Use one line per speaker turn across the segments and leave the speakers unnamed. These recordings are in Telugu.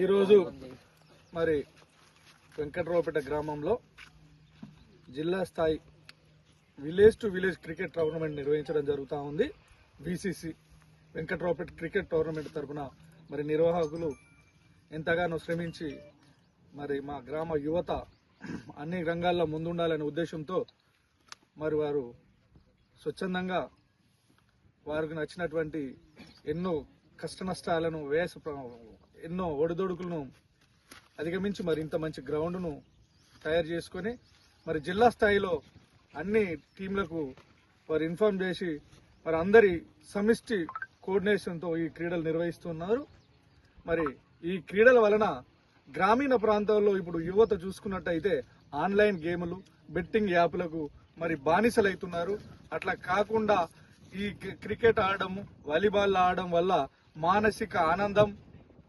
ఈరోజు మరి వెంకట్రావుపేట గ్రామంలో జిల్లా స్థాయి village to village cricket tournament నిర్వహించడం జరుగుతూ ఉంది. బీసీసీ వెంకట్రావుపేట క్రికెట్ టోర్నమెంట్ తరఫున మరి నిర్వాహకులు ఎంతగానో శ్రమించి మరి మా గ్రామ యువత అన్ని రంగాల్లో ముందుండాలనే ఉద్దేశంతో మరి వారు స్వచ్ఛందంగా వారికి నచ్చినటువంటి ఎన్నో కష్ట నష్టాలను వేసు ఎన్నో ఒడిదొడుకులను అధిగమించి మరి ఇంత మంచి గ్రౌండ్ను తయారు చేసుకొని మరి జిల్లా స్థాయిలో అన్ని టీంలకు వారు ఇన్ఫార్మ్ చేసి మరి అందరి సమిష్టి కోఆర్డినేషన్తో ఈ క్రీడలు నిర్వహిస్తున్నారు. మరి ఈ క్రీడల వలన గ్రామీణ ప్రాంతాల్లో ఇప్పుడు యువత చూసుకున్నట్టయితే ఆన్లైన్ గేములు బెట్టింగ్ యాప్లకు మరి బానిసలైతున్నారు. అట్లా కాకుండా ఈ క్రికెట్ ఆడడం వాలీబాల్ ఆడడం వల్ల మానసిక ఆనందం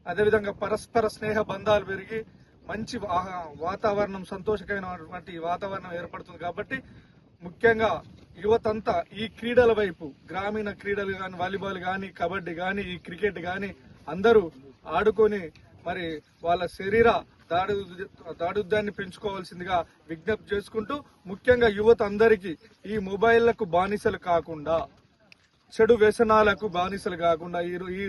అదేవిధంగా పరస్పర స్నేహ బంధాలు పెరిగి మంచి వాతావరణం సంతోషకరమైనటువంటి వాతావరణం ఏర్పడుతుంది కాబట్టి ముఖ్యంగా యువతంతా ఈ క్రీడల వైపు గ్రామీణ క్రీడలు కానీ వాలీబాల్ కానీ కబడ్డీ కానీ ఈ క్రికెట్ కానీ అందరూ ఆడుకొని మరి వాళ్ళ శరీర దాడు దాడుద్యాన్ని పెంచుకోవాల్సిందిగా విజ్ఞప్తి చేసుకుంటూ ముఖ్యంగా యువత అందరికీ ఈ మొబైళ్ళకు బానిసలు కాకుండా చెడు వ్యసనాలకు బానిసలు కాకుండా ఈ ఈ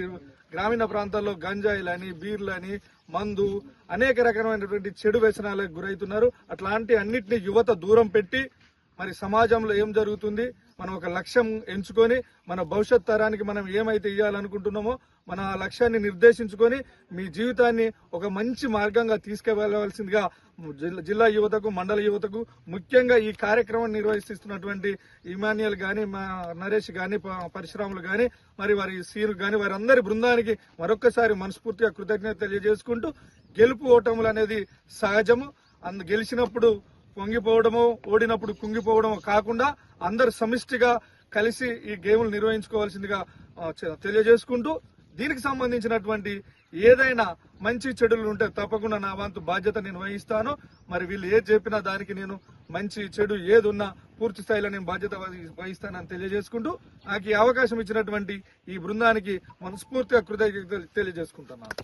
గ్రామీణ ప్రాంతాల్లో గంజాయిలని బీర్లని మందు అనేక రకమైనటువంటి చెడు వ్యసనాలకు గురవుతున్నారు. అట్లాంటి అన్నిటిని యువత దూరం పెట్టి మరి సమాజంలో ఏం జరుగుతుంది? మనం ఒక లక్ష్యం ఎంచుకొని మన భవిష్యత్ తరానికి మనం ఏమైతే ఇవ్వాలనుకుంటున్నామో మన ఆ లక్ష్యాన్ని నిర్దేశించుకొని మీ జీవితాన్ని ఒక మంచి మార్గంగా తీసుకువెళ్ళవలసిందిగా జిల్లా- జిల్లా యువతకు మండల యువతకు ముఖ్యంగా ఈ కార్యక్రమం నిర్వహిస్తున్నటువంటి ఇమాన్యుయల్ గాని మా నరేష్ గాని ప- పరశురాములు గాని మరి వారి సీరు గాని వారందరి బృందానికి మరొక్కసారి మనస్ఫూర్తిగా కృతజ్ఞత తెలియజేసుకుంటూ గెలుపు ఓటములు అనేది సహజము. అందు గెలిచినప్పుడు పొంగిపోవడము ఓడినప్పుడు కుంగిపోవడము కాకుండా అందరు సమిష్టిగా కలిసి ఈ గేములు నిర్వహించుకోవాల్సిందిగా తెలియజేసుకుంటూ దీనికి సంబంధించినటువంటి ఏదైనా మంచి చెడులు ఉంటే తప్పకుండా నా వంతు బాధ్యత నేను వహిస్తాను. మరి వీళ్ళు ఏది చెప్పినా దానికి నేను మంచి చెడు ఏది ఉన్నా పూర్తి స్థాయిలో నేను బాధ్యత వహిస్తానని తెలియజేసుకుంటూ నాకు ఈ అవకాశం ఇచ్చినటువంటి ఈ బృందానికి మనస్ఫూర్తిగా కృతజ్ఞతలు తెలియజేసుకుంటున్నాను.